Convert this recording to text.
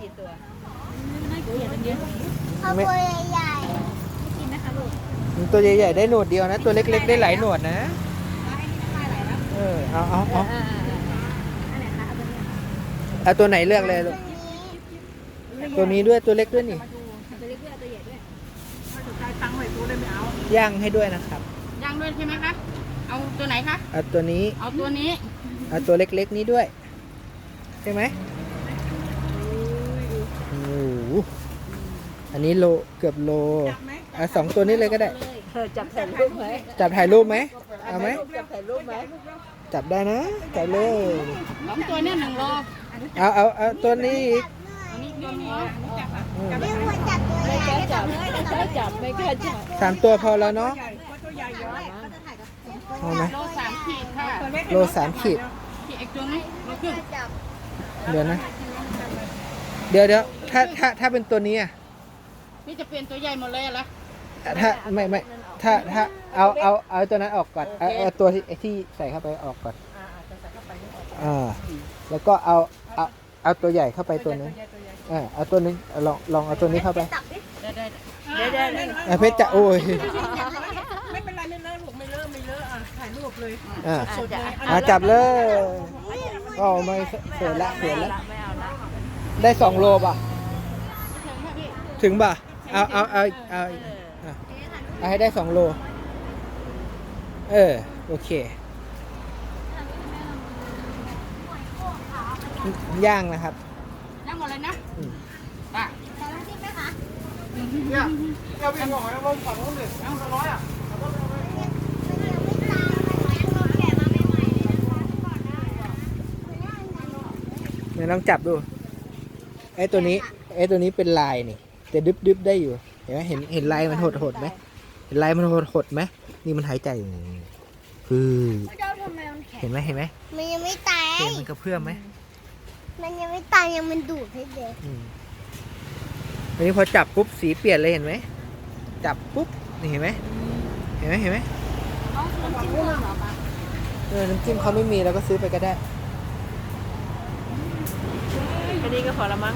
กี่ตัวน่าเกลียดอันเนี้ยเอาตัวใหญ่ไม่กินนะคะลูกตัวใหญ่ๆได้หนวดเดียวนะ ตัวเล็กๆได้หลายหนวดนะเออเอาเอาเอาอ่าอันไหนคะเอาตัวเนี้ยเอาตัวไหนเลือกเลยลูกๆตัวนี้ตัวนี้ด้วยตัวเล็กด้วยนี่มาดูเอาตัวเล็กด้วยเอาตัวใหญ่ด้วยย่างให้ด้วยนะครับย่างด้วยใช่ไหมคะเอาตัวไหนคะเอาตัวนี้เอาตัวนี้เอาตัวเล็กๆนี้ด้วยใช่ไหมโอ้โหอันนี้โลเกือบโลเอาสองตัวนี้เลยก็ได้เลยเธอจับถ่ายรูปไหมจับถ่ายรูปไหมเอาไหมจับถ่ายรูปไหมจับได้นะจับเลยสองตัวเนี่ยหนึ่งโลเอาเอาเอาตัวนี้อีกอันนี้ตัวนี้อืมไม่ควรจับตัวใหญ่ไม่กล้าจับไม่กล้าจับไม่กล้าจับสามตัวพอแล้วเนาะเอาไหมโลสามขีดค่ะโลสามขีดขีดอีกตัวนี้โลครึ่งจับเดี๋ยวนะ เดี๋ยวเดี๋ยว ถ้าถ้าถ้าเป็นตัวนี้อะพี่จะเปลี่ยนตัวใหญ่หมดเลยเหรอ ถ้าไม่ไม่ถ้าถ้าเอาเอาเอาตัวนั้นออกก่อนเอาเอาตัวที่ไอ้ที่ใส่เข้าไปออกก่อนอ่าแล้วก็เอาเอาเอาตัวใหญ่เข้าไปตัวนึงเออเอาตัวนึงเอาลองลองเอาตัวนี้เข้าไปจับดิได้ได้ได้ได้ได้อะเพชรจะโอ้ยไม่เป็นไรไม่เลอะลูกไม่เลอะไม่เลอะอะถ่ายรูปเลยอ่าสดเลยอะจับเลยก็ไม่เสียละเสียละได้สองโลป่ะ ถึงป่ะเอาเอาเอาเอาอะเอาให้ได้สองโล เออ โอเค ย่างนะครับ ย่างหมดเลยนะอืมป่ะแต่ต้องจิ้มไหมคะเนี่ยเอาไปหน่อยเอาลงฝั่งนู้นเลยเอาร้อยอะมันยังไม่ตายมันแกะมาใหม่ๆเลยนะคะก่อนได้เนี่ยลองจับดูไอ้ตัวนี้ไอ้ตัวนี้เป็นลายนี่ แต่ดึบดึบได้อยู่ เห็นไหมเห็นเห็นลายมันหดหดไหมเห็นลายมันหดหดไหมนี่มันหายใจอยู่คือ เจ้าทำไมมันแข็งเห็นไหมเห็นไหมมันยังไม่ตาย เห็นมันกระเพื่อมไหมมันยังไม่ตายยังมันดูดให้เด็กอืมอันนี้พอจับปุ๊บสีเปลี่ยนเลยเห็นไหมจับปุ๊บนี่เห็นไหมเห็นไหมเห็นไหมเอาน้ำจิ้มเพิ่มเหรอคะเออน้ำจิ้มเขาไม่มีเราก็ซื้อไปก็ได้แค่นี้ก็พอละมั้ง